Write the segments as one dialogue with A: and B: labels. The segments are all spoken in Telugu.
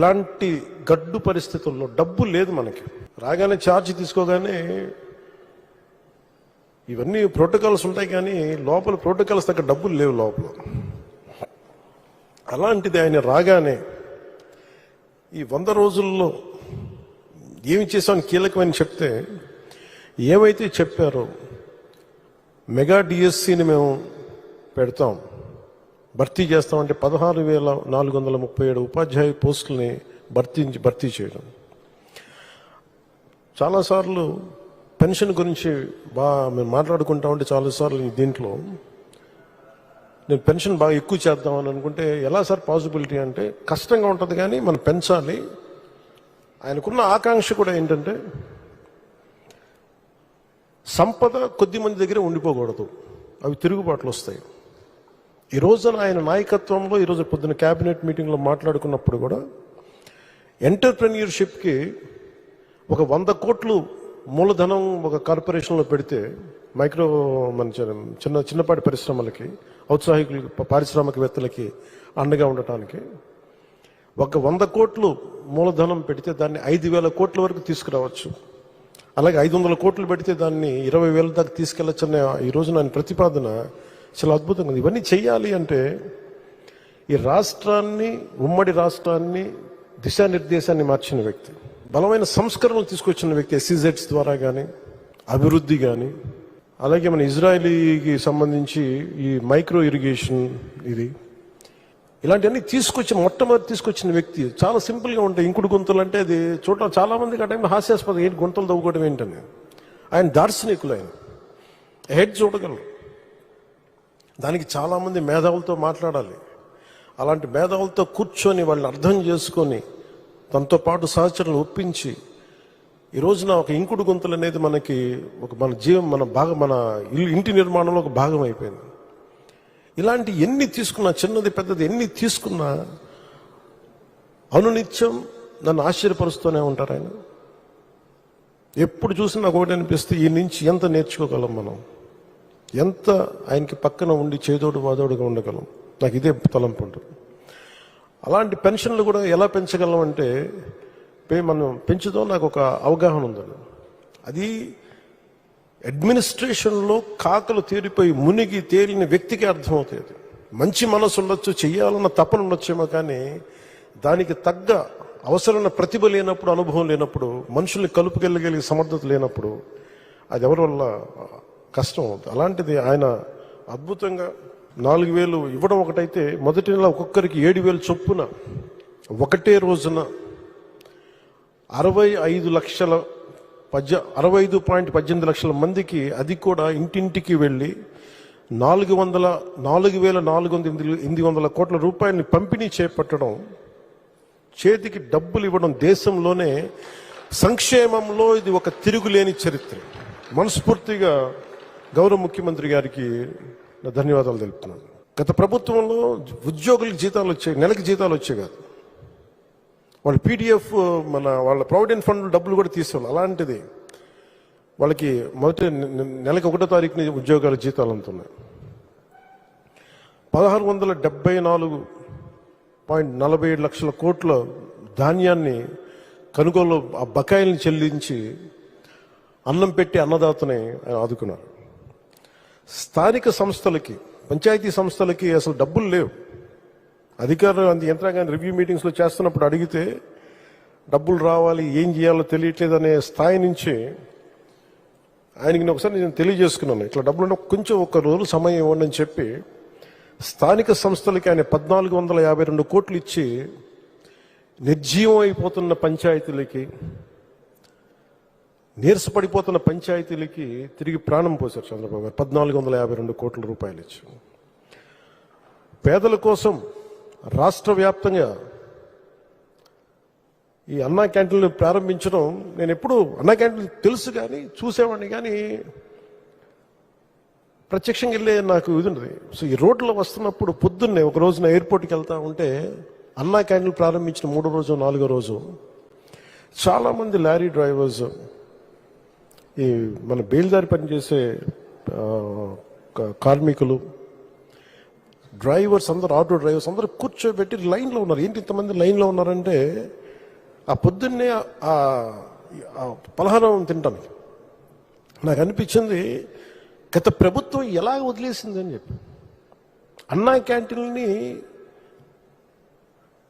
A: ఇలాంటి గడ్డు పరిస్థితుల్లో డబ్బు లేదు మనకి. రాగానే ఛార్జ్ తీసుకోగానే ఇవన్నీ ప్రోటోకాల్స్ ఉంటాయి కానీ లోపల ప్రోటోకాల్స్ దగ్గర డబ్బులు లేవు లోపల. అలాంటిది ఆయన రాగానే ఈ వంద రోజుల్లో ఏమి చేసామని కీలకమని చెప్తే ఏమైతే చెప్పారో మెగా డిఎస్సిని మేము పెడతాం. భర్తీ చేస్తామంటే పదహారు వేల నాలుగు వందల ముప్పై ఏడు ఉపాధ్యాయ పోస్టుల్ని భర్తీ భర్తీ చేయడం. చాలాసార్లు పెన్షన్ గురించి బాగా మేము మాట్లాడుకుంటా ఉంటే చాలాసార్లు దీంట్లో నేను పెన్షన్ బాగా ఎక్కువ చేద్దామని అనుకుంటే ఎలా సార్ పాసిబిలిటీ అంటే కష్టంగా ఉంటుంది కానీ మనం పెంచాలి. ఆయనకున్న ఆకాంక్ష కూడా ఏంటంటే సంపద కొద్ది మంది దగ్గర ఉండిపోకూడదు. అవి తిరుగుబాట్లు వస్తాయి. ఈ రోజున ఆయన నాయకత్వంలో ఈరోజు పొద్దున క్యాబినెట్ మీటింగ్లో మాట్లాడుకున్నప్పుడు కూడా ఎంటర్ప్రెన్యూర్షిప్కి ఒక వంద కోట్లు మూలధనం ఒక కార్పొరేషన్లో పెడితే మైక్రో మన చిన్న- చిన్నపాటి పరిశ్రమలకి ఔత్సాహికులకి పారిశ్రామికవేత్తలకి అండగా ఉండటానికి ఒక వంద కోట్లు మూలధనం పెడితే దాన్ని ఐదు వేల కోట్ల వరకు తీసుకురావచ్చు. అలాగే ఐదు వందల కోట్లు పెడితే దాన్ని ఇరవై వేల దాకా తీసుకెళ్ళొచ్చనే ఈ రోజు నా ప్రతిపాదన చాలా అద్భుతంగా ఉంది. ఇవన్నీ చేయాలి అంటే ఈ రాష్ట్రాన్ని ఉమ్మడి రాష్ట్రాన్ని దిశానిర్దేశాన్ని మార్చిన వ్యక్తి. బలమైన సంస్కరణలు తీసుకొచ్చిన వ్యక్తి ఎస్సీజెడ్స్ ద్వారా కానీ అభివృద్ధి కానీ అలాగే మన ఇజ్రాయలీకి సంబంధించి ఈ మైక్రో ఇరిగేషన్ ఇది ఇలాంటివన్నీ తీసుకొచ్చి మొట్టమొదటి తీసుకొచ్చిన వ్యక్తి చాలా సింపుల్గా ఉంటాయి. ఇంకుడు గుంతలు అంటే అది చూడటం చాలామందికి ఆ టైంలో హాస్యాస్పదం ఏంటి గుంతలు తవ్వుకోవడం ఏంటని. ఆయన దార్శనికులు ఆయన. హెడ్ చూడగలరు. దానికి చాలామంది మేధావులతో మాట్లాడాలి. అలాంటి మేధావులతో కూర్చొని వాళ్ళని అర్థం చేసుకొని తనతో పాటు సహచరులను ఒప్పించి ఈ రోజున ఒక ఇంకుడు గొంతులు అనేది మనకి ఒక మన జీవం మన భాగం మన ఇల్లు ఇంటి నిర్మాణంలో ఒక భాగం అయిపోయింది. ఇలాంటి ఎన్ని తీసుకున్నా చిన్నది పెద్దది ఎన్ని తీసుకున్నా అనునిత్యం నన్ను ఆశ్చర్యపరుస్తూనే ఉంటారు ఆయన. ఎప్పుడు చూసినా ఒకటి అనిపిస్తే ఈ నుంచి ఎంత నేర్చుకోగలం మనం? ఎంత ఆయనకి పక్కన ఉండి చేదోడు వాదోడుగా ఉండగలం? నాకు ఇదే తలంపు ఉంటుంది. అలాంటి పెన్షన్లు కూడా ఎలా పెంచగలం అంటే పే- మనం పెంచుతో నాకు ఒక అవగాహన ఉందండి అది అడ్మినిస్ట్రేషన్లో కాకలు తీరిపోయి మునిగి తేలిన వ్యక్తికి అర్థమవుతుంది. మంచి మనసు ఉండొచ్చు చెయ్యాలన్న తపన ఉండొచ్చేమో కానీ దానికి తగ్గ అవసరమైన ప్రతిభ లేనప్పుడు అనుభవం లేనప్పుడు మనుషుల్ని కలుపుకెళ్ళగలిగే సమర్థత లేనప్పుడు అది ఎవరి వల్ల కష్టం అవుతుంది అలాంటిది ఆయన అద్భుతంగా నాలుగు వేలు ఇవ్వడం ఒకటైతే మొదటి నెల ఒక్కొక్కరికి ఏడు వేలు చొప్పున ఒకటే రోజున అరవై ఐదు లక్షల పద్య అరవై ఐదు పాయింట్ పద్దెనిమిది లక్షల మందికి అది కూడా ఇంటింటికి వెళ్ళి నాలుగు వందల నాలుగు వేల నాలుగు వందల ఎనిమిది ఎనిమిది వందల కోట్ల రూపాయలని పంపిణీ చేపట్టడం చేతికి డబ్బులు ఇవ్వడం దేశంలోనే సంక్షేమంలో ఇది ఒక తిరుగులేని చరిత్ర. మనస్ఫూర్తిగా గౌరవ ముఖ్యమంత్రి గారికి నా ధన్యవాదాలు తెలుపుతున్నాను. గత ప్రభుత్వంలో ఉద్యోగులకు జీతాలు వచ్చాయి నెలకి జీతాలు వచ్చాయి కాదు. వాళ్ళ పీడిఎఫ్ మన వాళ్ళ ప్రావిడెంట్ ఫండ్ డబ్బులు కూడా తీసుకోవాలి అలాంటిది వాళ్ళకి మొదటి నెలకి ఒకటో తారీఖున ఉద్యోగాల జీతాలు అందుతున్నాయి పదహారు వందల డెబ్బై నాలుగు పాయింట్ నలభై ఏడు లక్షల కోట్ల ధాన్యాన్ని కొనుగోలు ఆ బకాయిల్ని చెల్లించి అన్నం పెట్టి అన్నదాతని ఆయన ఆదుకున్నారు. స్థానిక సంస్థలకి పంచాయతీ సంస్థలకి అసలు డబ్బులు లేవు. అధికారులు అంత యంత్రాంగాన్ని రివ్యూ మీటింగ్స్లో చేస్తున్నప్పుడు అడిగితే డబ్బులు రావాలి ఏం చేయాలో తెలియట్లేదు అనే స్థాయి నుంచి ఆయనకి నేను ఒకసారి నేను తెలియజేసుకున్నాను. ఇట్లా డబ్బులు కొంచెం ఒక రోజు సమయం ఇవ్వండి అని చెప్పి స్థానిక సంస్థలకి ఆయన పద్నాలుగు వందల యాభై రెండు కోట్లు ఇచ్చి నిర్జీవం అయిపోతున్న పంచాయతీలకి నీరసపడిపోతున్న పంచాయతీలకి తిరిగి ప్రాణం పోశారు చంద్రబాబు గారు. పద్నాలుగు వందల యాభై రెండు కోట్ల రూపాయలు ఇచ్చి పేదల కోసం రాష్ట్ర వ్యాప్తంగా ఈ అన్నా క్యాంటీన్లు ప్రారంభించడం నేను ఎప్పుడు అన్నా క్యాంటీన్ తెలుసు కానీ చూసేవాడిని కానీ ప్రత్యక్షంగా వెళ్ళే నాకు ఇది ఉండదు సో ఈ రోడ్లో వస్తున్నప్పుడు పొద్దున్నే ఒక రోజున ఎయిర్పోర్ట్కి వెళ్తా ఉంటే అన్నా క్యాంటీన్ ప్రారంభించిన మూడో రోజు నాలుగో రోజు చాలామంది లారీ డ్రైవర్స్ ఈ మన బేల్దారి పనిచేసే కార్మికులు డ్రైవర్స్ అందరు ఆటో డ్రైవర్స్ అందరూ కూర్చోబెట్టి లైన్లో ఉన్నారు. ఏంటి ఇంతమంది లైన్లో ఉన్నారంటే ఆ పొద్దున్నే ఆ ఆ పలహారం తింటాను నాకు అనిపించింది గత ప్రభుత్వం ఎలా వదిలేసిందని చెప్పి. అన్నా క్యాంటీన్ని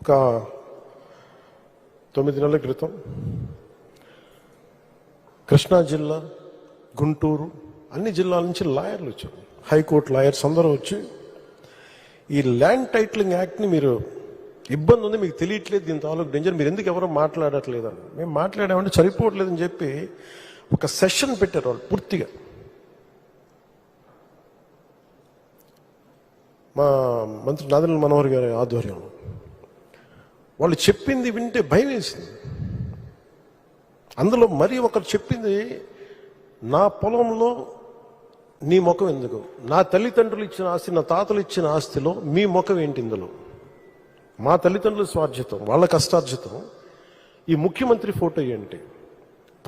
A: ఒక తొమ్మిది నెలల క్రితం కృష్ణా జిల్లా గుంటూరు అన్ని జిల్లాల నుంచి లాయర్లు వచ్చారు. హైకోర్టు లాయర్స్ అందరూ వచ్చి ఈ ల్యాండ్ టైటిలింగ్ యాక్ట్ని మీరు ఇబ్బంది ఉంది మీకు తెలియట్లేదు దీని తాలూకు డేంజర్ మీరు ఎందుకు ఎవరో మాట్లాడట్లేదని మేము మాట్లాడామంటే సరిపోవట్లేదని చెప్పి ఒక సెషన్ పెట్టారు వాళ్ళు పూర్తిగా. మా మంత్రి నాదల మనోహర్ గారి ఆధ్వర్యంలో. వాళ్ళు చెప్పింది వింటే భయం వేసింది. అందులో మరి ఒకరు చెప్పింది నా పొలంలో నీ ముఖం ఎందుకు? నా తల్లిదండ్రులు ఇచ్చిన ఆస్తి నా తాతలు ఇచ్చిన ఆస్తిలో మీ ముఖం ఏంటి ఇందులో? మా తల్లిదండ్రుల స్వార్జితం వాళ్ళ కష్టార్జితం. ఈ ముఖ్యమంత్రి ఫోటో ఏంటి?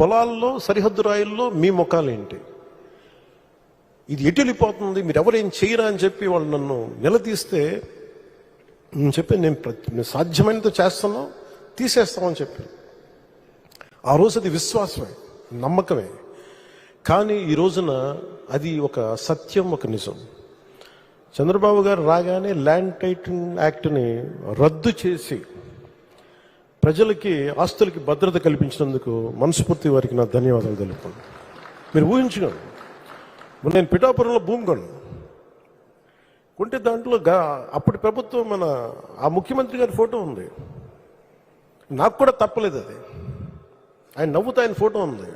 A: పొలాల్లో సరిహద్దు రాయిల్లో మీ ముఖాలు ఏంటి? ఇది ఎటు వెళ్ళిపోతుంది? మీరు ఎవరేం చేయరా? అని చెప్పి వాళ్ళు నన్ను నిలదీస్తే నేను చెప్పి నేను సాధ్యమైనంత చేస్తాను తీసేస్తామని చెప్పి ఆ రోజు అది విశ్వాసమే నమ్మకమే. కానీ ఈ రోజున అది ఒక సత్యం ఒక నిజం. చంద్రబాబు గారు రాగానే ల్యాండ్ టైటిల్ యాక్ట్ని రద్దు చేసి ప్రజలకి ఆస్తులకి భద్రత కల్పించినందుకు మనస్ఫూర్తి వారికి నా ధన్యవాదాలు తెలుపుకోండి మీరు ఊహించుకోండి. నేను పిఠాపురంలో భూమి కొన్నాను. ఉంటే దాంట్లో గా- అప్పటి ప్రభుత్వం మన ఆ ముఖ్యమంత్రి గారి ఫోటో ఉంది. నాకు కూడా తప్పలేదు అది. ఆయన నవ్వుతూ ఆయన ఫోటో ఉంది.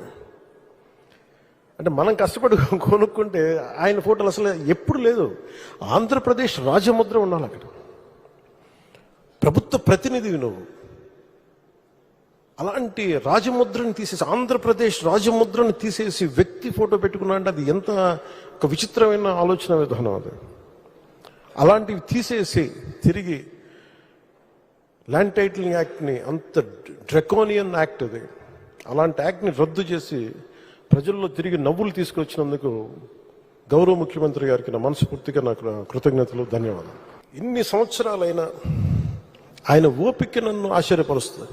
A: అంటే మనం కష్టపడి కొనుక్కుంటే ఆయన ఫోటోలు అసలు ఎప్పుడు లేదు. ఆంధ్రప్రదేశ్ రాజముద్ర ఉండాలి అక్కడ. ప్రభుత్వ ప్రతినిధివి నువ్వు. అలాంటి రాజముద్రని తీసేసి ఆంధ్రప్రదేశ్ రాజముద్రని తీసేసి వ్యక్తి ఫోటో పెట్టుకున్నా అంటే అది ఎంత ఒక విచిత్రమైన ఆలోచన విధానం అది. అలాంటివి తీసేసి తిరిగి ల్యాండ్ టైటిలింగ్ యాక్ట్ని అంత డ్రెకోనియన్ యాక్ట్ అది. అలాంటి యాక్ట్ని రద్దు చేసి ప్రజల్లో తిరిగి నవ్వులు తీసుకొచ్చినందుకు గౌరవ ముఖ్యమంత్రి గారికి నా మనస్ఫూర్తిగా నాకు కృతజ్ఞతలు ధన్యవాదాలు. ఇన్ని సంవత్సరాలైనా ఆయన ఓపిక నన్ను ఆశ్చర్యపరుస్తుంది.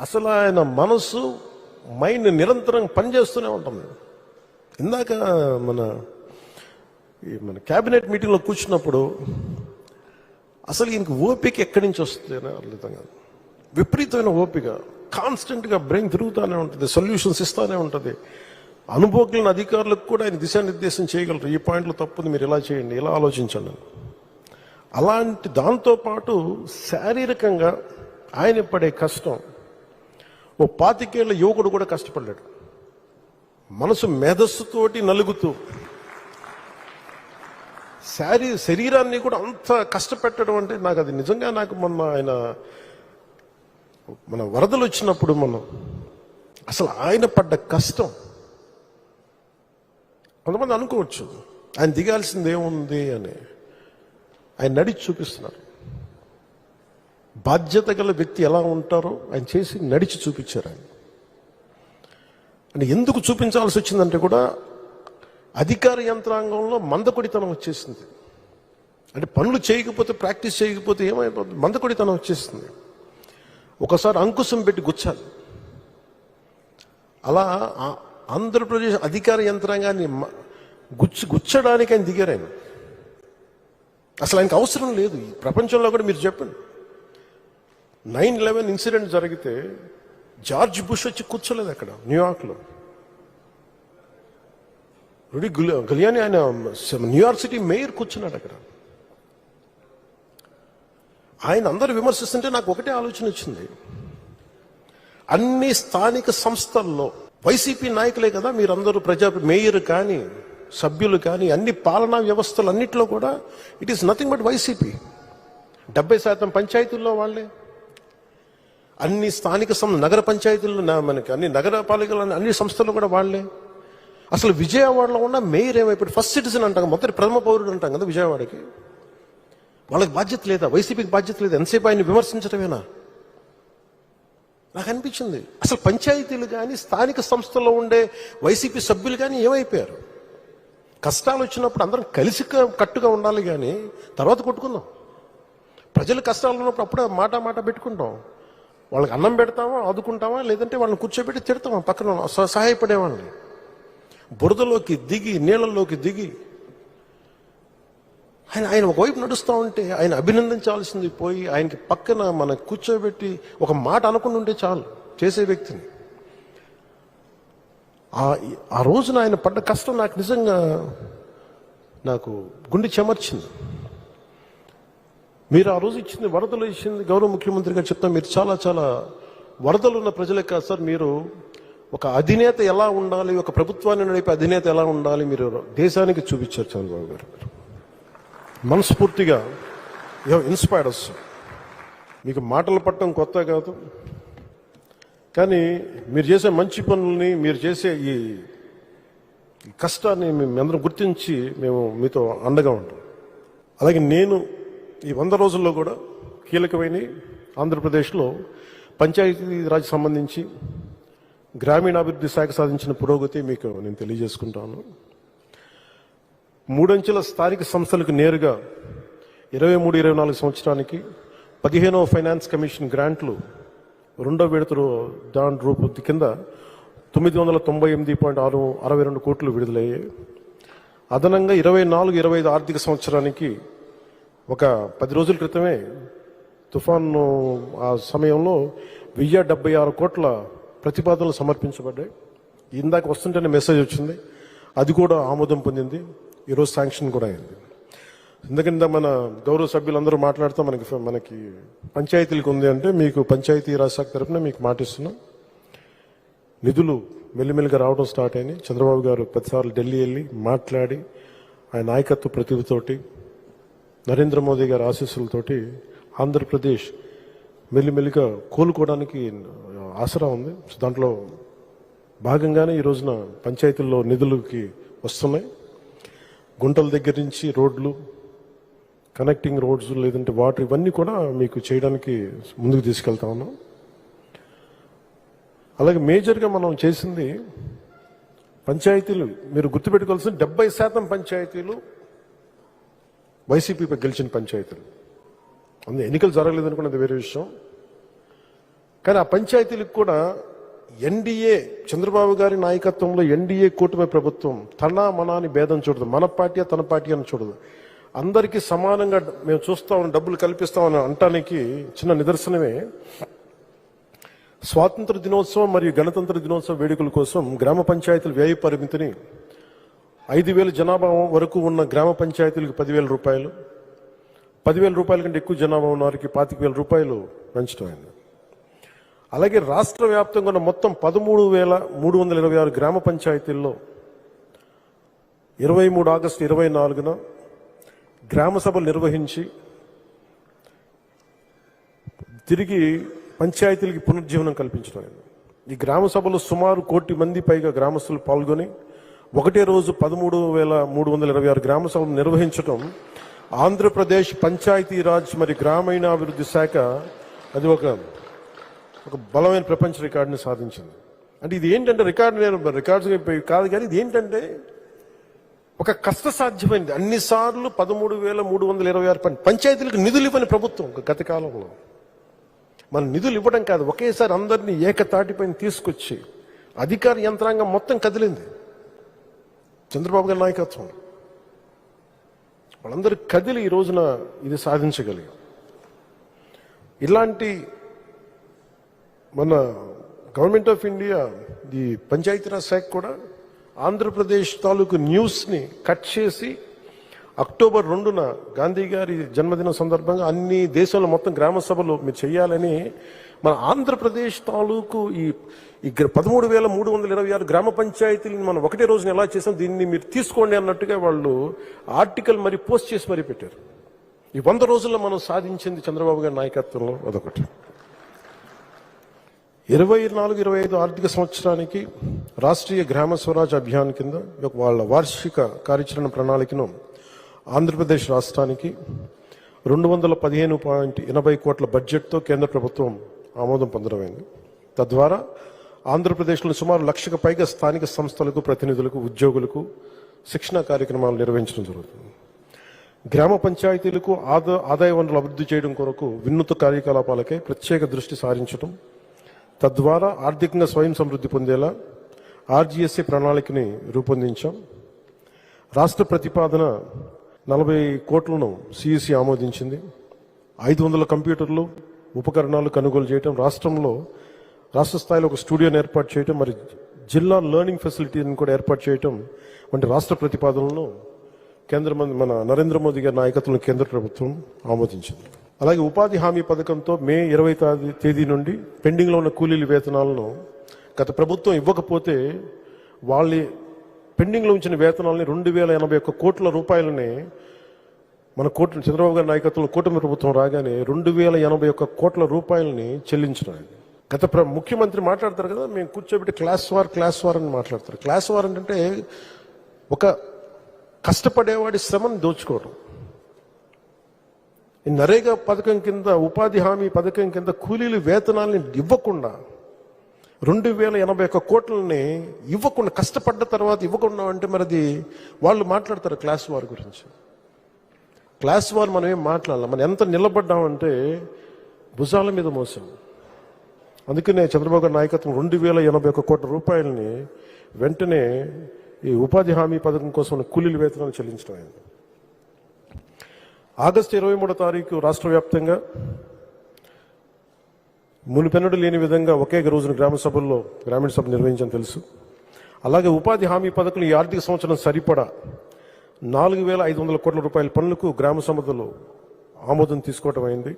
A: అసలు ఆయన మనసు మైండ్ నిరంతరం పనిచేస్తూనే ఉంటుంది. ఇందాక మన మన క్యాబినెట్ మీటింగ్లో కూర్చున్నప్పుడు అసలు ఈయనకి ఓపిక ఎక్కడి నుంచి వస్తుంది అని అర్థం కాదు. విపరీతమైన ఓపిక. కాన్స్టెంట్గా బ్రెయిన్ తిరుగుతూనే ఉంటుంది సొల్యూషన్స్ ఇస్తూనే ఉంటుంది. అనుభవజ్ఞులైన అధికారులకు కూడా ఆయన దిశానిర్దేశం చేయగలరు. ఈ పాయింట్లో తప్పుంది మీరు ఇలా చేయండి ఇలా ఆలోచించండి అలాంటి దాంతోపాటు శారీరకంగా ఆయన పడే కష్టం ఓ పాతికేళ్ళ యువకుడు కూడా కష్టపడ్డాడు. మనసు మేధస్సుతోటి నలుగుతూ శారీ శరీరాన్ని కూడా అంత కష్టపెట్టడం అంటే నాకు అది నిజంగా నాకు మొన్న ఆయన మన వరదలు వచ్చినప్పుడు మనం అసలు ఆయన పడ్డ కష్టం కొంతమంది అనుకోవచ్చు. ఆయన దిగాల్సింది ఏముంది అని. ఆయన నడిచి చూపిస్తున్నారు. బాధ్యత గల వ్యక్తి ఎలా ఉంటారో ఆయన చేసి నడిచి చూపించారు ఆయన. అంటే ఎందుకు చూపించాల్సి వచ్చిందంటే కూడా అధికార యంత్రాంగంలో మందకొడితనం వచ్చేసింది. అంటే పనులు చేయకపోతే ప్రాక్టీస్ చేయకపోతే ఏమైపోతుంది మందకొడితనం వచ్చేసింది. ఒకసారి అంకుశం పెట్టి గుచ్చాలి అలా ఆ- ఆంధ్రప్రదేశ్ అధికార యంత్రాంగాన్ని గుచ్చి గుచ్చడానికి ఆయన దిగారు ఆయన. అసలు ఆయనకు అవసరం లేదు. ఈ ప్రపంచంలో కూడా మీరు చెప్పండి. నైన్ లెవెన్ ఇన్సిడెంట్ జరిగితే జార్జ్ బుష్ వచ్చి కూర్చోలేదు అక్కడ న్యూయార్క్లో. రుడి గులి- గలియాని ఆయన న్యూయార్క్ సిటీ మేయర్ కూర్చున్నాడు అక్కడ ఆయన అందరు విమర్శిస్తుంటే నాకు ఒకటే ఆలోచన వచ్చింది అన్ని స్థానిక సంస్థల్లో వైసీపీ నాయకులే కదా మీరందరూ ప్రజా మేయర్ కానీ సభ్యులు కానీ అన్ని పాలనా వ్యవస్థలు అన్నిట్లో కూడా it is nothing but YCP డెబ్బై శాతం పంచాయతీల్లో వాళ్ళే అన్ని స్థానిక సం నగర పంచాయతీల్లో మనకి అన్ని నగర పాలికలు అన్ని సంస్థలు కూడా వాళ్ళే అసలు విజయవాడలో ఉన్న మేయర్ ఏమైపోయి ఫస్ట్ సిటిజన్ అంటాం మొదటి ప్రథమ పౌరుడు అంటాం కదా విజయవాడకి. వాళ్ళకి బాధ్యత లేదా? వైసీపీకి బాధ్యత లేదా? ఎంతసేపు ఆయన విమర్శించడమేనా నాకు అనిపించింది. అసలు పంచాయతీలు కానీ స్థానిక సంస్థల్లో ఉండే వైసీపీ సభ్యులు కానీ ఏమైపోయారు? కష్టాలు వచ్చినప్పుడు అందరం కలిసి కట్టుగా ఉండాలి కానీ తర్వాత కొట్టుకుందాం. ప్రజలు కష్టాలు ఉన్నప్పుడు అప్పుడే మాట మాట పెట్టుకుంటాం. వాళ్ళకి అన్నం పెడతామా ఆదుకుంటామా లేదంటే వాళ్ళని కూర్చోబెట్టి తిడతామా పక్కన సహాయపడేవాళ్ళని? సహాయపడే వాళ్ళని బురదలోకి దిగి నీళ్ళలోకి దిగి ఆయన ఆయన ఒకవైపు నడుస్తూ ఉంటే ఆయన అభినందించాల్సింది పోయి ఆయనకి పక్కన మనం కూర్చోబెట్టి ఒక మాట అనుకుని ఉంటే చాలు చేసే వ్యక్తిని. ఆ ఆ రోజున ఆయన పడ్డ కష్టం నాకు నిజంగా నాకు గుండె చెమర్చింది. మీరు ఆ రోజు ఇచ్చింది వరదలు ఇచ్చింది గౌరవ ముఖ్యమంత్రి గారు చెప్తాం మీరు చాలా చాలా వరదలు ఉన్న ప్రజలే కాదు సార్ మీరు ఒక అధినేత ఎలా ఉండాలి ఒక ప్రభుత్వాన్ని నడిపే అధినేత ఎలా ఉండాలి మీరు దేశానికి చూపించారు చంద్రబాబు గారు. మనస్ఫూర్తిగా యూ ఇన్స్పైర్డ్ అస్ మీకు మాటలు పట్టడం కొత్త కాదు. కానీ మీరు చేసే మంచి పనుల్ని మీరు చేసే ఈ ఈ కష్టాన్ని మేము అందరం గుర్తించి మేము మీతో అండగా ఉంటాం. అలాగే నేను ఈ వంద రోజుల్లో కూడా కీలకమైన ఆంధ్రప్రదేశ్లో పంచాయతీరాజ్ సంబంధించి గ్రామీణాభివృద్ధి శాఖ సాధించిన పురోగతి మీకు నేను తెలియజేసుకుంటాను. మూడంచెల స్థానిక సంస్థలకు నేరుగా ఇరవై మూడు ఇరవై నాలుగు సంవత్సరానికి పదిహేనవ ఫైనాన్స్ కమిషన్ గ్రాంట్లు రెండో విడతలు దాని రూపు కింద తొమ్మిది వందల తొంభై ఎనిమిది పాయింట్ ఆరు అరవై రెండు కోట్లు విడుదలయ్యాయి. అదనంగా ఇరవై నాలుగు ఇరవై ఐదు ఆర్థిక సంవత్సరానికి ఒక పది రోజుల క్రితమే తుఫాను ఆ సమయంలో వెయ్యి డెబ్బై ఆరు కోట్ల ప్రతిపాదనలు సమర్పించబడ్డాయి. ఇందాక వస్తుంటేనే మెసేజ్ వచ్చింది. అది కూడా ఆమోదం పొందింది. ఈరోజు శాంక్షన్ కూడా అయింది. ఎందుకంటే మన గౌరవ సభ్యులందరూ మాట్లాడుతూ మనకి మనకి పంచాయతీలకు ఉంది అంటే మీకు పంచాయతీ రాజ్ శాఖ తరఫున మీకు మాటిస్తున్నాం. నిధులు మెల్లిమెల్లిగా రావడం స్టార్ట్ అయినాయి. చంద్రబాబు గారు ప్రతిసార్లు ఢిల్లీ వెళ్ళి మాట్లాడి ఆయన నాయకత్వ ప్రతిభతోటి నరేంద్ర మోదీ గారి ఆశీస్సులతోటి ఆంధ్రప్రదేశ్ మెల్లిమెల్లిగా కోలుకోవడానికి ఆసరా ఉంది. సో దాంట్లో భాగంగానే ఈ రోజున పంచాయతీల్లో నిధులకి వస్తున్నాయి. గుంటల దగ్గర నుంచి రోడ్లు కనెక్టింగ్ రోడ్స్ లేదంటే వాటర్ ఇవన్నీ కూడా మీకు చేయడానికి ముందుకు తీసుకెళ్తా ఉన్నాం. అలాగే మేజర్గా మనం చేసింది పంచాయతీలు. మీరు గుర్తుపెట్టుకోవాల్సిన డెబ్బై శాతం పంచాయతీలు వైసీపీ గెలిచిన పంచాయతీలు. అందులో ఎన్నికలు జరగలేదు అనుకున్నది వేరే విషయం. కానీ ఆ పంచాయతీలకు కూడా ఎన్డీఏ చంద్రబాబు గారి నాయకత్వంలో ఎన్డీఏ కూటమి ప్రభుత్వం తన మన అని భేదం చూడదు. మన పార్టీ తన పార్టీ అని చూడదు. అందరికీ సమానంగా మేము చూస్తామని డబ్బులు కల్పిస్తామని అంటానికి చిన్న నిదర్శనమే. స్వాతంత్ర దినోత్సవం మరియు గణతంత్ర దినోత్సవ వేడుకల కోసం గ్రామ పంచాయతీల వ్యయ పరిమితిని ఐదు వేల జనాభా వరకు ఉన్న గ్రామ పంచాయతీలకు పదివేల రూపాయలు. పదివేల రూపాయల కంటే ఎక్కువ జనాభా ఉన్న వారికి పాతిక వేల రూపాయలు పెంచడం అయింది. అలాగే రాష్ట్ర వ్యాప్తంగా ఉన్న మొత్తం పదమూడు వేల మూడు వందల ఇరవై ఆరు గ్రామ పంచాయతీల్లో ఇరవై మూడు ఆగస్టు ఇరవై నాలుగున గ్రామ సభలు నిర్వహించి తిరిగి పంచాయతీలకి పునర్జీవనం కల్పించడం ఈ గ్రామ సభలో సుమారు కోటి మంది పైగా గ్రామస్తులు పాల్గొని ఒకటే రోజు పదమూడు వేల మూడు వందల ఇరవై ఆరు గ్రామ సభలు నిర్వహించడం ఆంధ్రప్రదేశ్ పంచాయతీరాజ్ మరి గ్రామీణాభివృద్ధి శాఖ అది ఒక ఒక బలమైన ప్రపంచ రికార్డుని సాధించింది. అంటే ఇది ఏంటంటే రికార్డు నేను రికార్డ్స్ కాదు కానీ ఇది ఏంటంటే ఒక కష్టసాధ్యమైనది అన్నిసార్లు పదమూడు వేల మూడు వందల ఇరవై ఆరు పని పంచాయతీలకు నిధులు ఇవ్వని ప్రభుత్వం ఒక గత కాలంలో. మన నిధులు ఇవ్వడం కాదు ఒకేసారి అందరినీ ఏకతాటిపైన తీసుకొచ్చి అధికార యంత్రాంగం మొత్తం కదిలింది. చంద్రబాబు గారి నాయకత్వం. వాళ్ళందరూ కదిలి ఈ రోజున ఇది సాధించగలిగాం. ఇలాంటి మన government of India the Panchayati Raj శాఖ కూడా ఆంధ్రప్రదేశ్ తాలూకు న్యూస్ని కట్ చేసి అక్టోబర్ రెండున గాంధీ గారి జన్మదినం సందర్భంగా అన్ని దేశంలో మొత్తం గ్రామ సభలు మీరు చేయాలని మన ఆంధ్రప్రదేశ్ తాలూకు ఈ ఈ పదమూడు వేల మూడు వందల ఇరవై ఆరు గ్రామ పంచాయతీలను మనం ఒకటే రోజున ఎలా చేసాం దీన్ని మీరు తీసుకోండి అన్నట్టుగా వాళ్ళు ఆర్టికల్ మరి పోస్ట్ చేసి మరీ పెట్టారు. ఈ వంద రోజుల్లో మనం సాధించింది చంద్రబాబు గారి నాయకత్వంలో అదొకటి. ఇరవై నాలుగు ఇరవై ఐదు ఆర్థిక సంవత్సరానికి రాష్ట్రీయ గ్రామ స్వరాజ్ అభియాన్ కింద వాళ్ళ వార్షిక కార్యాచరణ ప్రణాళికను ఆంధ్రప్రదేశ్ రాష్ట్రానికి రెండు వందల పదిహేను పాయింట్ ఎనభై కోట్ల బడ్జెట్తో కేంద్ర ప్రభుత్వం ఆమోదం పొందడమైంది. తద్వారా ఆంధ్రప్రదేశ్లో సుమారు లక్షకు పైగా స్థానిక సంస్థలకు ప్రతినిధులకు ఉద్యోగులకు శిక్షణా కార్యక్రమాలు నిర్వహించడం జరుగుతుంది. గ్రామ పంచాయతీలకు ఆదా ఆదాయ వనరులు అభివృద్ధి చేయడం కొరకు వినూత్న కార్యకలాపాలకై ప్రత్యేక దృష్టి సారించడం తద్వారా ఆర్థికంగా స్వయం సమృద్ధి పొందేలా ఆర్జీఎస్ఏ ప్రణాళికని రూపొందించాం. రాష్ట్ర ప్రతిపాదన నలభై కోట్లను సిఇసి ఆమోదించింది. ఐదు వందల కంప్యూటర్లు ఉపకరణాలు కొనుగోలు చేయటం రాష్ట్రంలో రాష్ట్ర స్థాయిలో ఒక స్టూడియోని ఏర్పాటు చేయటం మరి జిల్లా లెర్నింగ్ ఫెసిలిటీని కూడా ఏర్పాటు చేయటం వంటి రాష్ట్ర ప్రతిపాదనలను కేంద్ర మంత్రి మన నరేంద్ర మోదీ గారి నాయకత్వంలో కేంద్ర ప్రభుత్వం ఆమోదించింది. అలాగే ఉపాధి హామీ పథకంతో మే ఇరవై తేదీ నుండి పెండింగ్లో ఉన్న కూలీల వేతనాలను గత ప్రభుత్వం ఇవ్వకపోతే వాళ్ళ పెండింగ్లో ఉంచిన వేతనాలని రెండు వేల ఎనభై ఒక్క కోట్ల రూపాయలని మన కోట చంద్రబాబు గారి నాయకత్వంలో కూటమి ప్రభుత్వం రాగానే రెండు వేల ఎనభై ఒక్క కోట్ల రూపాయలని చెల్లించడం గత ప్ర ముఖ్యమంత్రి మాట్లాడతారు కదా మేము కూర్చోబెట్టి క్లాస్ వార్ క్లాస్ వార్ అని మాట్లాడతారు. క్లాస్ వార్ అంటే ఒక కష్టపడేవాడి శ్రమను దోచుకోవడం ఈ నరేగా పథకం కింద ఉపాధి హామీ పథకం కింద కూలీలు వేతనాల్ని ఇవ్వకుండా రెండు వేల ఎనభై ఒక్క కోట్లని ఇవ్వకుండా కష్టపడ్డ తర్వాత ఇవ్వకుండా అంటే మరి అది వాళ్ళు మాట్లాడతారు క్లాస్ వార్ గురించి. క్లాస్ వార్ మనం ఏం మాట్లాడాలి. మనం ఎంత నిలబడ్డామంటే భుజాల మీద మోసం. అందుకనే చంద్రబాబు గారి నాయకత్వం రెండు వేల ఎనభై ఒక్క కోట్ల రూపాయలని వెంటనే ఈ ఉపాధి హామీ పథకం కోసం కూలీల వేతనాలు చెల్లించడం అయింది. ఆగస్టు ఇరవై మూడో తారీఖు రాష్ట్ర వ్యాప్తంగా మునిపెన్నడు లేని విధంగా ఒకే రోజున గ్రామ సభల్లో గ్రామీణ సభ నిర్వహించని తెలుసు. అలాగే ఉపాధి హామీ పథకం ఈ ఆర్థిక సంవత్సరం సరిపడా నాలుగు వేల ఐదు వందల కోట్ల రూపాయల పనులకు గ్రామ సభలో ఆమోదం తీసుకోవటం అయింది.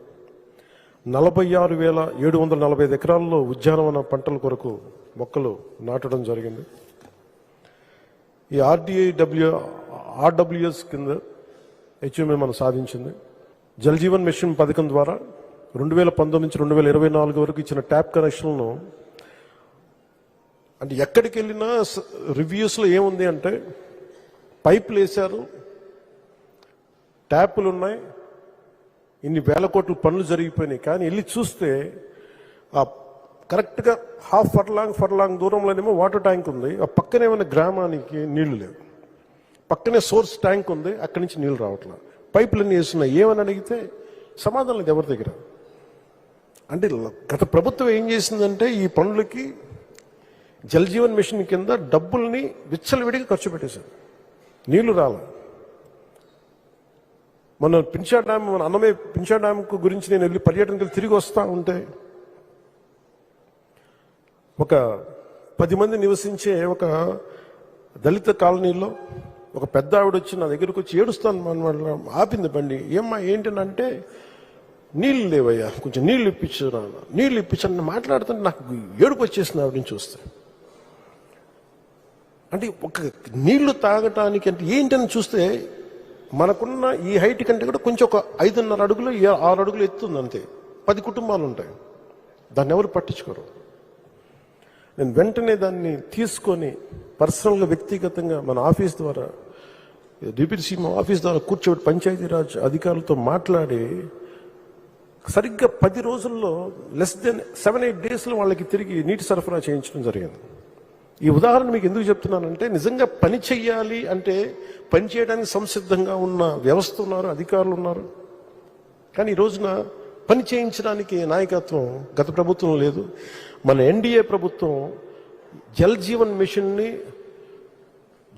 A: నలభై ఆరు వేల ఏడు వందల నలభై ఐదు ఎకరాల్లో ఉద్యానవన పంటల కొరకు మొక్కలు నాటడం జరిగింది. ఈ ఆర్డీఐ డబ్ల్యూ ఆర్డబ్ల్యూఎస్ కింద హెచ్ఎంఏ మనం సాధించింది. జలజీవన్ మిషన్ పథకం ద్వారా రెండు వేల పంతొమ్మిది నుంచి రెండు వేల ఇరవై నాలుగు వరకు ఇచ్చిన ట్యాప్ కనెక్షన్లను అంటే ఎక్కడికి వెళ్ళినా రివ్యూస్లో ఏముంది అంటే పైపులు వేశారు ట్యాపులు ఉన్నాయి ఇన్ని వేల కోట్ల పనులు జరిగిపోయినాయి. కానీ వెళ్ళి చూస్తే ఆ కరెక్ట్గా half furlong furlong దూరంలోనేమో వాటర్ ట్యాంక్ ఉంది. ఆ పక్కన ఏమైనా గ్రామానికి నీళ్ళు లేవు. పక్కనే సోర్స్ ట్యాంక్ ఉంది అక్కడి నుంచి నీళ్ళు రావట్లేదు పైపులన్నీ వేస్తున్నాయి ఏమని అడిగితే సమాధానం లేదు ఎవరి దగ్గర. అంటే గత ప్రభుత్వం ఏం చేసిందంటే ఈ పనులకి జలజీవన్ మిషన్ కింద డబ్బుల్ని విచ్చలవిడిగా ఖర్చు పెట్టేశారు. నీళ్ళు రాల. మన పించా డ్యామ్ మన అన్నమే పించా డ్యామ్ గురించి నేను వెళ్ళి పర్యటనకి తిరిగి వస్తూ ఉంటే ఒక పది మంది నివసించే ఒక దళిత కాలనీలో ఒక పెద్ద ఆవిడ వచ్చి నా దగ్గరకు వచ్చి ఏడుస్తాను మన ఆపింది బండి. ఏమ్మా ఏంటంటే నీళ్ళు లేవయ్యా కొంచెం నీళ్ళు ఇప్పించురా నీళ్ళు ఇప్పించని మాట్లాడుతుంటే నాకు ఏడుపు వచ్చేసింది ఆవిడని చూస్తే అంటే ఒక నీళ్ళు తాగటానికి అంటే ఏంటని చూస్తే మనకున్న ఈ హైట్ కంటే కూడా కొంచెం ఒక ఐదున్నర అడుగులు ఆరు అడుగులు ఎత్తుంది అంతే. పది కుటుంబాలు ఉంటాయి. దాన్ని ఎవరు పట్టించుకోరు? నేను వెంటనే దాన్ని తీసుకొని పర్సనల్గా వ్యక్తిగతంగా మన ఆఫీస్ ద్వారా డిప్యూటీ సీఎం ఆఫీస్ ద్వారా కూర్చోబెట్టి పంచాయతీరాజ్ అధికారులతో మాట్లాడి సరిగ్గా పది రోజుల్లో లెస్ దెన్ సెవెన్ ఎయిట్ డేస్లో వాళ్ళకి తిరిగి నీటి సరఫరా చేయించడం జరిగింది. ఈ ఉదాహరణ మీకు ఎందుకు చెప్తున్నానంటే నిజంగా పని చెయ్యాలి అంటే పని చేయడానికి సంసిద్ధంగా ఉన్న వ్యవస్థ ఉన్నారు అధికారులు ఉన్నారు. కానీ ఈ రోజున పని చేయించడానికి నాయకత్వం గత ప్రభుత్వం లేదు. మన ఎన్డీఏ ప్రభుత్వం జల్ జీవన్ మిషన్ని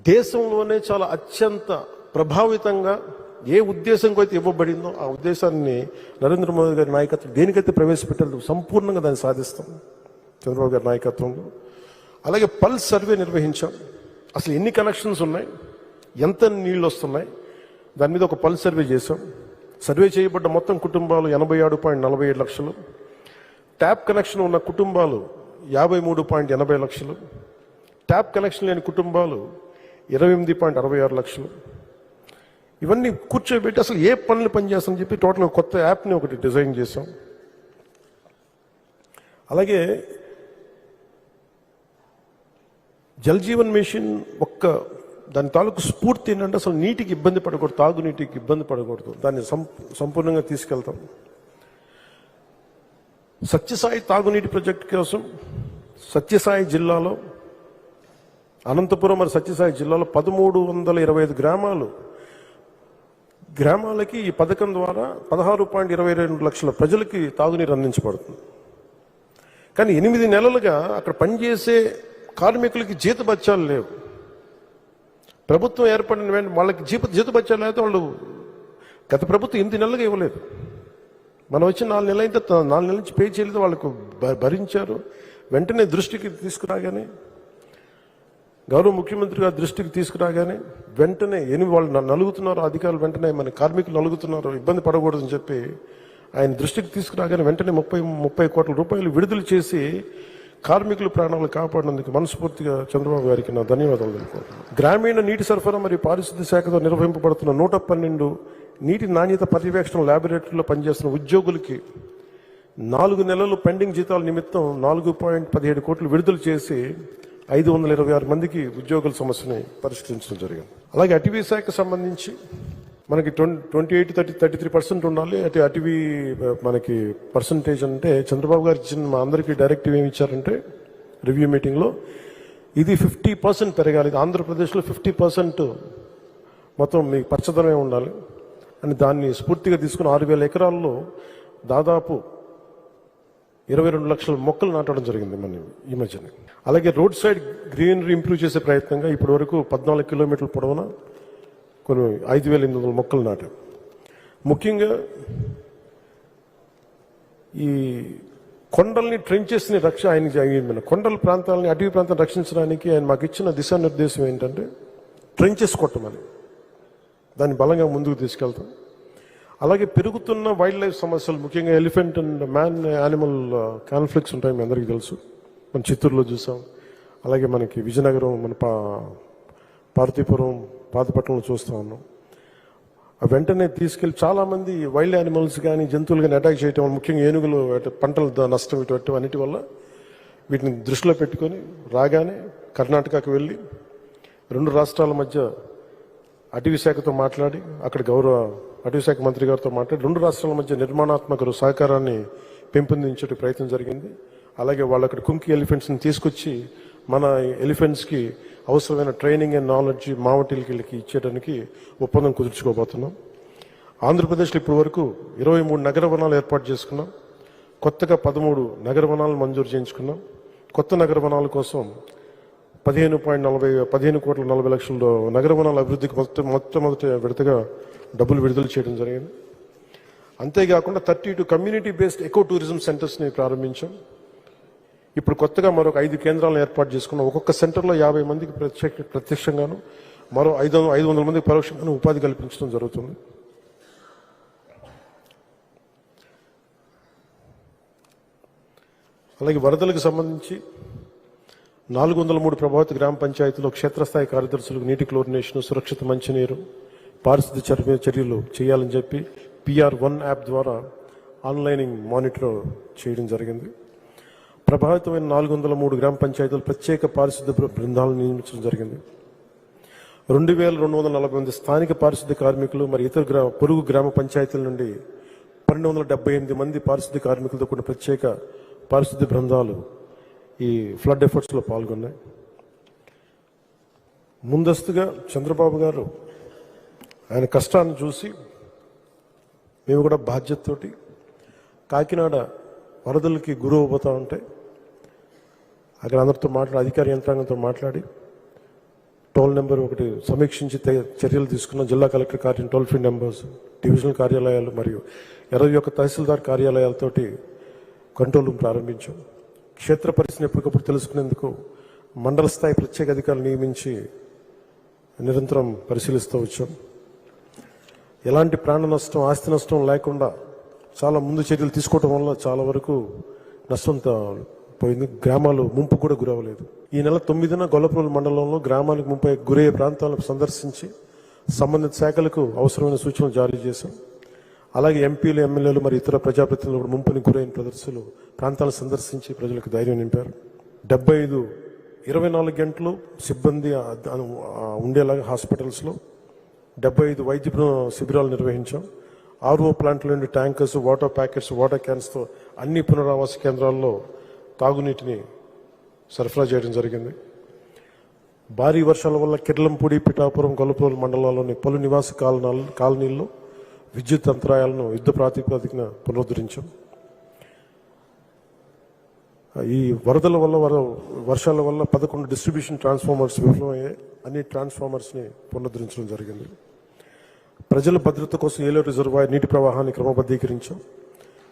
A: దేశంలోనే చాలా అత్యంత ప్రభావితంగా ఏ ఉద్దేశంతో అయితే ఇవ్వబడిందో ఆ ఉద్దేశాన్ని నరేంద్ర మోదీ గారి నాయకత్వం దేనికైతే ప్రవేశపెట్టారో సంపూర్ణంగా దాన్ని సాధిస్తాం. చంద్రబాబు గారి నాయకత్వంలో. అలాగే పల్స్ సర్వే నిర్వహించాం. అసలు ఎన్ని కనెక్షన్స్ ఉన్నాయి? ఎంత నీళ్ళు వస్తున్నాయి? దాని మీద ఒక పల్స్ సర్వే చేశాం. సర్వే చేయబడ్డ మొత్తం కుటుంబాలు ఎనభై ఏడు పాయింట్ నలభై ఏడు లక్షలు. ట్యాప్ కనెక్షన్ ఉన్న కుటుంబాలు యాభై మూడు పాయింట్ ఎనభై లక్షలు. ట్యాప్ కనెక్షన్ లేని కుటుంబాలు ఇరవై ఎనిమిది పాయింట్ అరవై ఆరు లక్షలు. ఇవన్నీ కూర్చోబెట్టి అసలు ఏ పనులు పనిచేస్తామని చెప్పి టోటల్ కొత్త యాప్ని ఒకటి డిజైన్ చేసాం అలాగే జల్ జీవన్ మిషన్ ఒక్క దాని తాలూకు స్ఫూర్తి ఏంటంటే అసలు నీటికి ఇబ్బంది పడకూడదు తాగునీటికి ఇబ్బంది పడకూడదు. దాన్ని సం- సంపూర్ణంగా తీసుకెళ్తాం. సత్యసాయి తాగునీటి ప్రాజెక్టు కోసం సత్యసాయి జిల్లాలో అనంతపురం మరి సత్యసాయి జిల్లాలో పదమూడు వందల ఇరవై ఐదు గ్రామాలు. గ్రామాలకి ఈ పథకం ద్వారా పదహారు పాయింట్ ఇరవై రెండు లక్షల ప్రజలకి తాగునీరు అందించబడుతుంది. కానీ ఎనిమిది నెలలుగా అక్కడ పనిచేసే కార్మికులకి జీతబత్యాలు లేవు. ప్రభుత్వం ఏర్పడిన వెంటనే వాళ్ళకి జీత జీతబత్యాలు లేకపోతే వాళ్ళు గత ప్రభుత్వం ఎనిమిది నెలలుగా ఇవ్వలేదు. మనం వచ్చి నాలుగు నెలల అయితే నాలుగు నెలల నుంచి పే చేయలేదు వాళ్ళకు భ- భరించారు. వెంటనే దృష్టికి తీసుకురాగానే గౌరవ ముఖ్యమంత్రి గారి దృష్టికి తీసుకురాగానే వెంటనే ఎనిమిది వాళ్ళు నలుగుతున్నారు అధికారులు వెంటనే మన కార్మికులు నలుగుతున్నారు ఇబ్బంది పడకూడదని చెప్పి ఆయన దృష్టికి తీసుకురాగానే వెంటనే ముప్పై ముప్పై కోట్ల రూపాయలు విడుదల చేసి కార్మికుల ప్రాణాలు కాపాడినందుకు మనస్ఫూర్తిగా చంద్రబాబు గారికి నా ధన్యవాదాలు తెలుపుకుంటున్నాను. గ్రామీణ నీటి సరఫరా మరియు పారిశుద్ధ్య శాఖతో నిర్వహింపబడుతున్న నూట పన్నెండు నీటి నాణ్యత పర్యవేక్షణ ల్యాబొరేటరీలో పనిచేస్తున్న ఉద్యోగులకి నాలుగు నెలలు పెండింగ్ జీతాల నిమిత్తం నాలుగు పాయింట్ పదిహేడు కోట్లు విడుదల చేసి ఐదు వందల ఇరవై ఆరు మందికి ఉద్యోగుల సమస్యని పరిష్కరించడం జరిగింది. అలాగే అటవీ శాఖకు సంబంధించి మనకి twenty eight thirty thirty three percent ఉండాలి. అయితే అటవీ మనకి పర్సంటేజ్ అంటే చంద్రబాబు గారు ఇచ్చిన మా అందరికీ డైరెక్టివ్ ఏమి ఇచ్చారంటే రివ్యూ మీటింగ్లో ఇది ఫిఫ్టీ పర్సెంట్ పెరగాలి. ఆంధ్రప్రదేశ్లో ఫిఫ్టీ పర్సెంట్ మొత్తం మీ పచ్చదనమే ఉండాలి. అని దాన్ని స్ఫూర్తిగా తీసుకుని ఆరు వేల ఎకరాల్లో దాదాపు ఇరవై రెండు లక్షల మొక్కలు నాటడం జరిగింది మన ఈ మధ్యన. అలాగే రోడ్ సైడ్ గ్రీనరీ ఇంప్రూవ్ చేసే ప్రయత్నంగా ఇప్పటి వరకు పద్నాలుగు కిలోమీటర్ల పొడవున కొన్ని ఐదు వేల ఎనిమిది వందల మొక్కలు నాటాం. ముఖ్యంగా ఈ కొండల్ని ట్రెంచెస్ని రక్ష ఆయన కొండల ప్రాంతాలని అటవీ ప్రాంతాన్ని రక్షించడానికి ఆయన మాకు ఇచ్చిన దిశానిర్దేశం ఏంటంటే ట్రెంచెస్ కొట్టమని. దాన్ని బలంగా ముందుకు తీసుకెళ్తాం. అలాగే పెరుగుతున్న వైల్డ్ లైఫ్ సమస్యలు ముఖ్యంగా elephant and man animal conflicts ఉంటాయి మీ అందరికీ తెలుసు. మన చిత్తూరులో చూసాం. అలాగే మనకి విజయనగరం మన పా పార్తీపురం పాతపట్నంలో చూస్తూ ఉన్నాం. ఆ వెంటనే తీసుకెళ్ళి చాలామంది వైల్డ్ యానిమల్స్ కానీ జంతువులు కానీ అటాక్ చేయటం ముఖ్యంగా ఏనుగులు పంటల నష్టం ఇటు అన్నిటి వల్ల వీటిని దృష్టిలో పెట్టుకొని రాగానే కర్ణాటకకు వెళ్ళి రెండు రాష్ట్రాల మధ్య అటవీ శాఖతో మాట్లాడి అక్కడ గౌరవ అటవీ శాఖ మంత్రి గారితో మాట్లాడి రెండు రాష్ట్రాల మధ్య నిర్మాణాత్మక సహకారాన్ని పెంపొందించే ప్రయత్నం జరిగింది. అలాగే వాళ్ళు అక్కడ కుంకి ఎలిఫెంట్స్ని తీసుకొచ్చి మన ఎలిఫెంట్స్కి అవసరమైన ట్రైనింగ్ అండ్ నాలెడ్జ్ మావటిలకి ఇచ్చేయడానికి ఒప్పందం కుదుర్చుకోబోతున్నాం. ఆంధ్రప్రదేశ్లో ఇప్పటి వరకు ఇరవై మూడు నగర వనాలు ఏర్పాటు చేసుకున్నాం. కొత్తగా పదమూడు నగర వనాలు మంజూరు చేయించుకున్నాం. కొత్త నగర వనాల కోసం పదిహేను పాయింట్ నలభై పదిహేను కోట్ల నలభై లక్షల నగర వనాల అభివృద్ధికి మొత్తం మొట్టమొదటి విడతగా డబ్బులు విడుదల చేయడం జరిగింది. అంతేకాకుండా thirty two community based eco tourism సెంటర్స్ని ప్రారంభించాం. ఇప్పుడు కొత్తగా మరొక ఐదు కేంద్రాలను ఏర్పాటు చేసుకున్నాం ఒక్కొక్క సెంటర్లో యాభై మందికి ప్రత్యక్ష ప్రత్యక్షంగాను మరో ఐదు ఐదు వందల మందికి పరోక్షంగాను ఉపాధి కల్పించడం జరుగుతుంది. అలాగే వరదలకు సంబంధించి నాలుగు వందల మూడు ప్రభావిత గ్రామ పంచాయతీలో క్షేత్రస్థాయి కార్యదర్శులకు నీటి క్లోరినేషన్ సురక్షిత మంచినీరు పారిశుద్ధ చర్య చర్యలు చేయాలని చెప్పి పిఆర్ వన్ యాప్ ద్వారా ఆన్లైనింగ్ మానిటర్ చేయడం జరిగింది. ప్రభావితమైన నాలుగు వందల మూడు గ్రామ పంచాయతీలు ప్రత్యేక పారిశుద్ధ బృందాలను నియమించడం జరిగింది. రెండు వేల రెండు వందల నలభై మంది స్థానిక పారిశుద్ధ కార్మికులు మరి ఇతర గ్రామ పొరుగు గ్రామ పంచాయతీల నుండి పన్నెండు వందల డెబ్బై ఎనిమిది మంది పారిశుద్ధ కార్మికులతో కూడిన ప్రత్యేక పారిశుద్ధ బృందాలు ఈ ఫ్లడ్ ఎఫర్ట్స్లో పాల్గొన్నాయి. ముందస్తుగా చంద్రబాబు గారు ఆయన కష్టాన్ని చూసి మేము కూడా బాధ్యతతోటి కాకినాడ వరదలకి గురవబోతా ఉంటే అక్కడ అందరితో మాట్లాడి అధికార యంత్రాంగంతో మాట్లాడి టోల్ నెంబర్ ఒకటి సమీక్షించి చర్యలు తీసుకున్న. జిల్లా కలెక్టర్ కార్యం టోల్ ఫ్రీ నెంబర్స్ డివిజనల్ కార్యాలయాలు మరియు ఇరవై ఒక్క తహసీల్దార్ కార్యాలయాలతోటి కంట్రోల్ రూమ్ ప్రారంభించాం. క్షేత్ర పరిస్థితిని ఎప్పటికప్పుడు తెలుసుకునేందుకు మండల స్థాయి ప్రత్యేక అధికారులు నియమించి నిరంతరం పరిశీలిస్తూ వచ్చాం. ఎలాంటి ప్రాణ నష్టం ఆస్తి నష్టం లేకుండా చాలా ముందు చర్యలు తీసుకోవటం వల్ల చాలా వరకు నష్టం పోయింది. గ్రామాలు ముంపు కూడా గురవలేదు ఈ నెల తొమ్మిదిన గొల్లపురం మండలంలో గ్రామానికి ముంపై గురయ్యే ప్రాంతాలను సందర్శించి సంబంధిత శాఖలకు అవసరమైన సూచనలు జారీ చేశాం. అలాగే ఎంపీలు ఎమ్మెల్యేలు మరి ఇతర ప్రజాప్రతినిధులు కూడా ముంపుని గురైన ప్రదర్శనలు ప్రాంతాలను సందర్శించి ప్రజలకు ధైర్యం నింపారు. డెబ్బై ఐదు ఇరవై నాలుగు గంటలు సిబ్బంది ఉండేలాగా హాస్పిటల్స్లో. డెబ్బై ఐదు వైద్య శిబిరాలు నిర్వహించాం. ఆర్ఓ ప్లాంట్లు నుండి ట్యాంకర్స్ వాటర్ ప్యాకెట్స్ వాటర్ క్యాన్స్తో అన్ని పునరావాస కేంద్రాల్లో తాగునీటిని సరఫరా చేయడం జరిగింది. భారీ వర్షాల వల్ల కిర్లంపూడి పిఠాపురం గొల్లపూర్ మండలాల్లోని పలు నివాస కాలనాలు కాలనీల్లో విద్యుత్ అంతరాయాలను యుద్ధ ప్రాతిపదికన పునరుద్ధరించాం. ఈ వరదల వల్ల వర- వర్షాల వల్ల పదకొండు డిస్ట్రిబ్యూషన్ ట్రాన్స్ఫార్మర్స్ విఫలమయ్యాయి. అన్ని ట్రాన్స్ఫార్మర్స్ని పునరుద్ధరించడం జరిగింది. ప్రజల భద్రత కోసం ఏలేరు రిజర్వాయర్ నీటి ప్రవాహాన్ని క్రమబద్ధీకరించాం.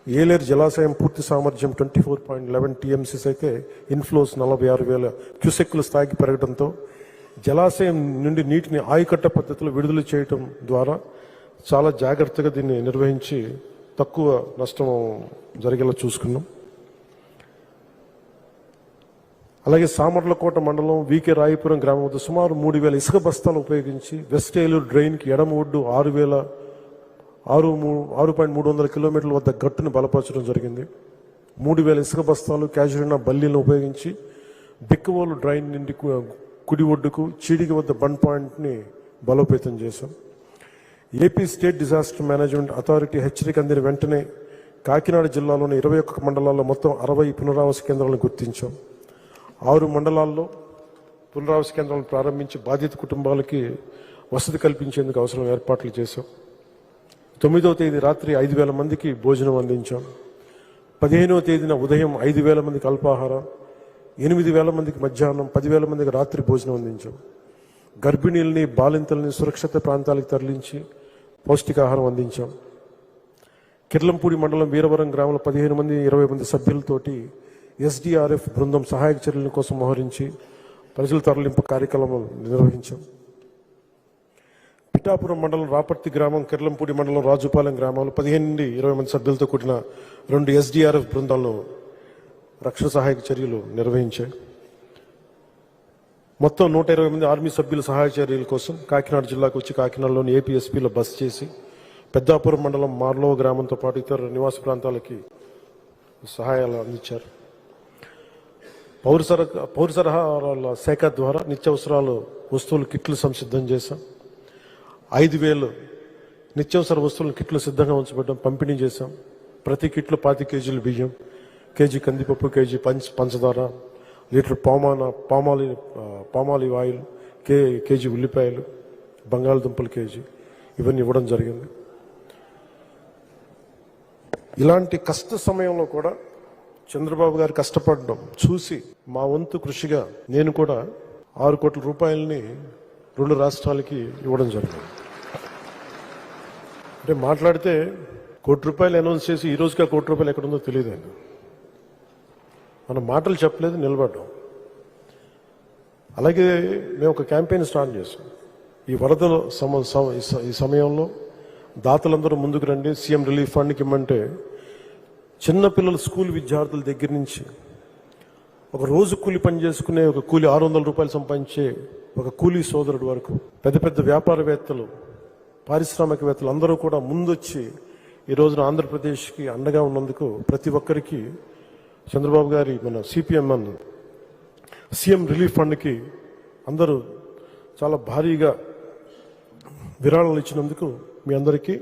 A: ఏలేరు జలాశయం పూర్తి సామర్థ్యం twenty four point eleven TMCs అయితే ఇన్ఫ్లోస్ నలభై ఆరు వేల క్యూసెక్కుల స్థాయికి పెరగడంతో జలాశయం నుండి నీటిని ఆయకట్ట పద్ధతిలో విడుదల చేయటం ద్వారా చాలా జాగ్రత్తగా దీన్ని నిర్వహించి తక్కువ నష్టం జరిగేలా చూసుకున్నాం. అలాగే సామర్లకోట మండలం వికే రాయపురం గ్రామం వద్ద సుమారు మూడు వేల ఇసుక బస్తాలు ఉపయోగించి వెస్ట్ ఏలూరు డ్రైన్కి ఎడమ ఒడ్డు ఆరు వేల ఆరు ఆరు పాయింట్ మూడు వందల కిలోమీటర్ల వద్ద గట్టును బలపరచడం జరిగింది. మూడు వేల ఇసుక బస్తాలు క్యాజురినా బల్లీలను ఉపయోగించి బిక్కవోలు డ్రైన్ నుండి కుడి ఒడ్డుకు చీడికి వద్ద బండ్ పాయింట్ని బలోపేతం చేశాం. AP state disaster management authority హెచ్చరిక అందిన వెంటనే కాకినాడ జిల్లాలోని ఇరవై ఒక్క మండలాల్లో మొత్తం అరవై పునరావాస కేంద్రాలను గుర్తించాం. ఆరు మండలాల్లో పునరావాస కేంద్రాలను ప్రారంభించి బాధిత కుటుంబాలకి వసతి కల్పించేందుకు అవసరం ఏర్పాట్లు చేశాం. తొమ్మిదవ తేదీ రాత్రి ఐదు వేల మందికి భోజనం అందించాం. పదిహేనవ తేదీన ఉదయం ఐదు వేల మందికి అల్పాహారం ఎనిమిది వేల మందికి మధ్యాహ్నం పదివేల మందికి రాత్రి భోజనం అందించాం. గర్భిణీల్ని బాలింతల్ని సురక్షిత ప్రాంతాలకు తరలించి పౌష్టికాహారం అందించాం. కిర్లంపూడి మండలం వీరవరం గ్రామంలో పదిహేను మంది ఇరవై మంది సభ్యులతోటి ఎస్డిఆర్ఎఫ్ బృందం సహాయక చర్యల కోసం మోహరించి ప్రజల తరలింపు కార్యక్రమం నిర్వహించాం. పిఠాపురం మండలం రాపర్తి గ్రామం కిర్లంపూడి మండలం రాజుపాలెం గ్రామంలో పదిహేను నుండి ఇరవై మంది సభ్యులతో కూడిన రెండు ఎస్డిఆర్ఎఫ్ బృందాలను రక్షణ సహాయక చర్యలు నిర్వహించాయి. మొత్తం నూట ఇరవై మంది ఆర్మీ సభ్యుల సహాయ చర్యల కోసం కాకినాడ జిల్లాకు వచ్చి కాకినాడలోని ఏపీఎస్పీలో బస్ చేసి పెద్దాపురం మండలం మార్లో గ్రామంతో పాటు ఇతర నివాస ప్రాంతాలకి సహాయాలు అందించారు. పౌర సర పౌర సరఫరాల శాఖ ద్వారా నిత్యావసరాలు వస్తువులు కిట్లు సంసిద్ధం చేశాం. ఐదు వేలు నిత్యావసర వస్తువులు కిట్లు సిద్ధంగా ఉంచబడ్డం పంపిణీ చేశాం. ప్రతి కిట్లో పాతి కేజీలు బియ్యం కేజీ కందిపప్పు కేజీ పంచ పంచదార లీటర్ పామాన పామాలి ఆ, పామాలివ్ ఆయిల్ కే కేజీ ఉల్లిపాయలు బంగాళదుంపలు కేజీ ఇవన్నీ ఇవ్వడం జరిగింది. ఇలాంటి కష్ట సమయంలో కూడా చంద్రబాబు గారు కష్టపడడం చూసి మా వంతు కృషిగా నేను కూడా ఆరు కోట్ల రూపాయలని రెండు రాష్ట్రాలకి ఇవ్వడం జరిగింది. అంటే మాట్లాడితే కోటి రూపాయలు అనౌన్స్ చేసి ఈ రోజుగా కోటి రూపాయలు ఎక్కడుందో తెలియదండి. మనం మాటలు చెప్పలేదు నిలబడ్డాం. అలాగే మేము ఒక క్యాంపెయిన్ స్టార్ట్ చేసాం ఈ వరదల సమ ఈ ఈ సమయంలో దాతలందరూ ముందుకు రండి. సీఎం రిలీఫ్ ఫండ్కి ఇమ్మంటే చిన్నపిల్లల స్కూల్ విద్యార్థుల దగ్గర నుంచి ఒక రోజు కూలి పని చేసుకునే ఒక కూలి ఆరు వందల రూపాయలు సంపాదించే ఒక కూలీ సోదరుడు వరకు పెద్ద పెద్ద వ్యాపారవేత్తలు పారిశ్రామికవేత్తలు అందరూ కూడా ముందొచ్చి ఈ రోజున ఆంధ్రప్రదేశ్కి అండగా ఉన్నందుకు ప్రతి ఒక్కరికి చంద్రబాబు గారి మన సిపిఎంఎన్ సీఎం రిలీఫ్ ఫండ్కి అందరూ చాలా భారీగా విరాళాలు ఇచ్చినందుకు మీ అందరికీ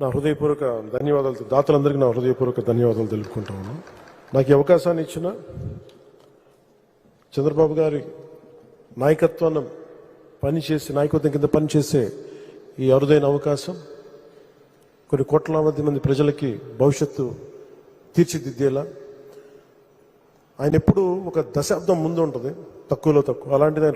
A: నా హృదయపూర్వక ధన్యవాదాలు దాతలందరికీ నా హృదయపూర్వక ధన్యవాదాలు తెలుపుకుంటా ఉన్నాను. నాకు ఈ అవకాశాన్ని ఇచ్చిన చంద్రబాబు గారి నాయకత్వాన్ని పనిచేసి నాయకత్వం కింద పనిచేసే ఈ అరుదైన అవకాశం కొన్ని కోట్లాది మంది ప్రజలకి భవిష్యత్తు తీర్చిదిద్దేలా ఆయన ఎప్పుడు ఒక దశాబ్దం ముందు ఉంటుంది తక్కువలో తక్కువ. అలాంటిది